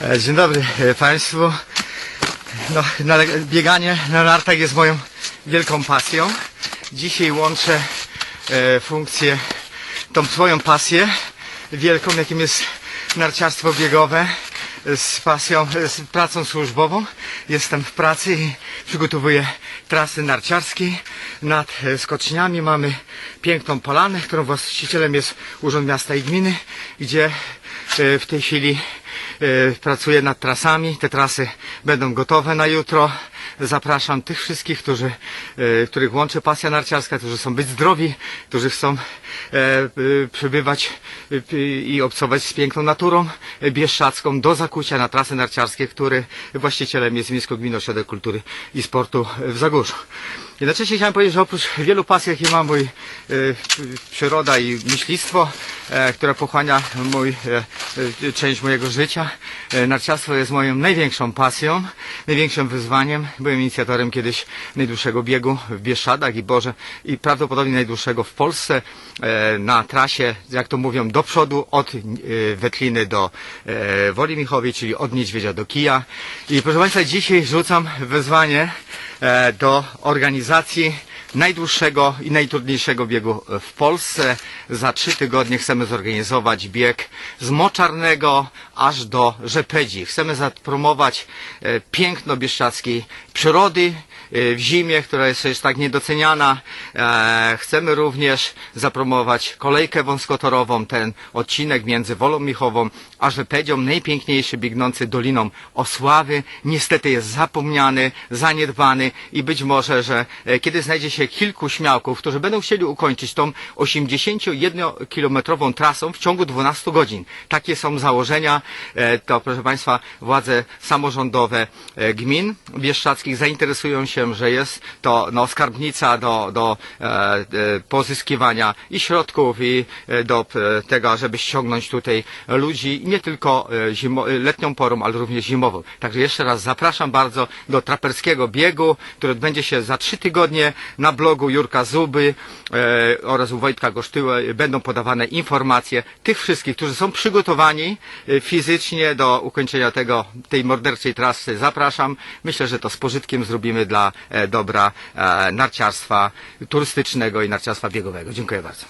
E, Dzień dobry e, Państwu. No, bieganie na nartach jest moją wielką pasją. Dzisiaj łączę e, funkcję, tą swoją pasję wielką, jakim jest narciarstwo biegowe z pasją, z pracą służbową. Jestem w pracy i przygotowuję trasy narciarskie. Nad skoczniami mamy piękną polanę, którą właścicielem jest Urząd Miasta i Gminy, gdzie w tej chwili pracuję nad trasami. Te trasy będą gotowe na jutro. Zapraszam tych wszystkich, którzy, e, których łączy pasja narciarska, którzy chcą być zdrowi, którzy chcą e, e, przybywać e, i obcować z piękną naturą e, bieszczacką do zakucia na trasy narciarskie, który właścicielem jest Miejsko Gminny Ośrodek Kultury i Sportu w Zagórzu. Jednocześnie chciałem powiedzieć, że oprócz wielu pasji, jakie mam, mój e, przyroda i myślistwo, e, które pochłania mój, e, e, część mojego życia, e, narciarstwo jest moją największą pasją, największym wyzwaniem. Byłem inicjatorem kiedyś najdłuższego biegu w Bieszczadach i Boże i prawdopodobnie najdłuższego w Polsce e, na trasie, jak to mówią, do przodu od e, Wetliny do Woli Michowej, czyli od Niedźwiedzia do Kija. I proszę Państwa, dzisiaj rzucam wyzwanie do organizacji najdłuższego i najtrudniejszego biegu w Polsce. Za trzy tygodnie chcemy zorganizować bieg z Moczarnego aż do Rzepedzi. Chcemy zapromować e, piękno bieszczackiej przyrody e, w zimie, która jest jest tak niedoceniana. E, Chcemy również zapromować kolejkę wąskotorową, ten odcinek między Wolą Michową a Rzepedzią, najpiękniejszy biegnący Doliną Osławy. Niestety jest zapomniany, zaniedbany i być może, że kiedy znajdzie się kilku śmiałków, którzy będą chcieli ukończyć tą 81-kilometrową trasą w ciągu 12 godzin. Takie są założenia. E, To, proszę Państwa, władze samorządowe e, gmin bieszczadzkich zainteresują się, że jest to no, skarbnica do, do e, pozyskiwania i środków, i do tego, żeby ściągnąć tutaj ludzi, nie tylko zimo, letnią porą, ale również zimową. Także jeszcze raz zapraszam bardzo do traperskiego biegu, który odbędzie się za trzy tygodnie na blogu Jurka Zuby oraz u Wojtka Gosztyły będą podawane informacje tych wszystkich, którzy są przygotowani e, fizycznie do ukończenia tego, tej morderczej trasy. Zapraszam. Myślę, że to z pożytkiem zrobimy dla e, dobra e, narciarstwa turystycznego i narciarstwa biegowego. Dziękuję bardzo.